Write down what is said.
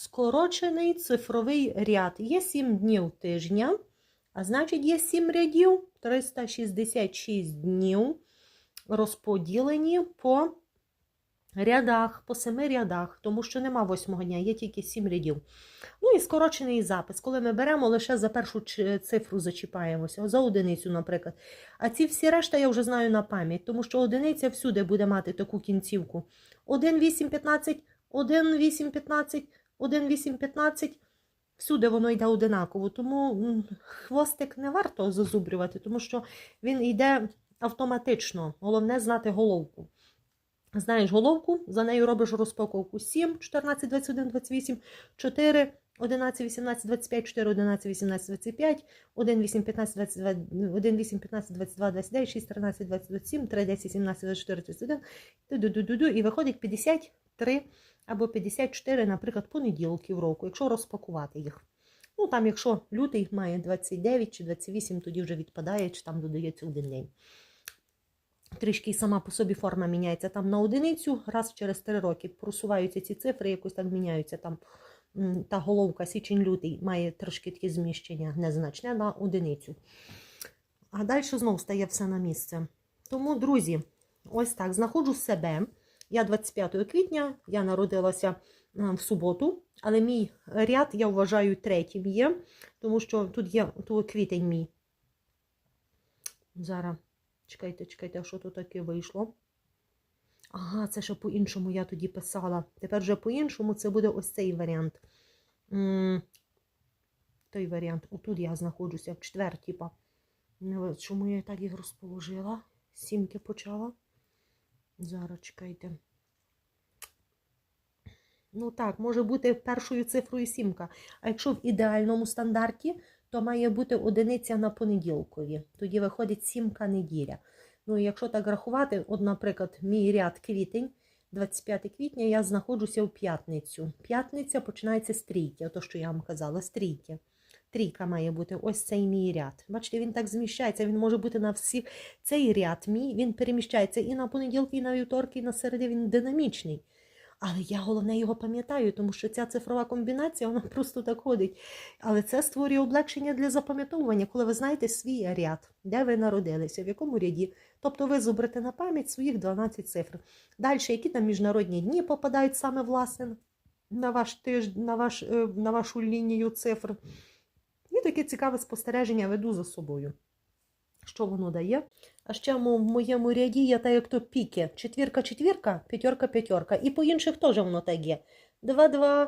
скорочений цифровий ряд. Є 7 днів тижня, а значить є 7 рядів, 366 днів розподілені по рядах, по семи рядах, тому що нема восьмого дня, є тільки сім рядів. Ну і скорочений запис, коли ми беремо лише за першу цифру зачіпаємося, за одиницю, наприклад. А ці всі решта я вже знаю на пам'ять, тому що одиниця всюди буде мати таку кінцівку. 1, 8, 15, 1, 8, 15, 1, 8, 15. Всюди воно йде одинаково, тому хвостик не варто зазубрювати, тому що він йде автоматично. Головне знати головку. Знаєш головку, за нею робиш розпаковку 7, 14, 21, 28, 4, 11, 18, 25, 4, 11, 18, 25, 1, 8, 15, 22, 1, 8, 15, 22, 29, 6, 13, 20, 27, 3, 10, 17, 24, 31, ду-ду-ду-ду-ду, і виходить 53 або 54, наприклад, понеділків року, якщо розпакувати їх. Ну, там, якщо лютий має 29 чи 28, тоді вже відпадає, чи там додається один день. Трішки сама по собі форма міняється там на одиницю, раз через три роки просуваються ці цифри, якось так міняються. Там та головка січень-лютий має трошки таке зміщення незначне на одиницю. А далі знову стає все на місце. Тому, друзі, ось так, знаходжу себе. Я 25 квітня, я народилася е, в суботу, але мій ряд, я вважаю, третім є, тому що тут є тут квітень мій. Зараз. Чекайте, чекайте, що тут таке вийшло? Ага, це ще по-іншому я тоді писала. Тепер вже по-іншому це буде ось цей варіант. Той варіант. Отут я знаходжуся в четвертій. Чому я так їх розположила? Сімки почала. Зараз чекайте. Ну так, може бути першою цифрою сімка. А якщо в ідеальному стандарті, то має бути одиниця на понеділкові. Тоді виходить сімка неділя. Ну якщо так рахувати, от, наприклад, мій ряд квітень, 25 квітня, я знаходжуся в п'ятницю. П'ятниця починається з трійки, ото що я вам казала, з трійки. Трійка має бути ось цей мій ряд. Бачите, він так зміщається, він може бути на всі. Цей ряд мій, він переміщається і на понеділки, і на вівторки, і на середи, він динамічний. Але я головне його пам'ятаю, тому що ця цифрова комбінація вона просто так ходить. Але це створює облегшення для запам'ятовування, коли ви знаєте свій ряд, де ви народилися, в якому ряді. Тобто ви зубрите на пам'ять своїх 12 цифр. Далі, які там міжнародні дні попадають саме власне на, ваш тиж... на, ваш... е, на вашу лінію цифр. Таке цікаве спостереження веду за собою. Що воно дає? А ще в моєму ряді є так, як то піки. Четвірка, четвірка, п'ятерка, п'ятерка. І по інших теж воно так є. Два-два,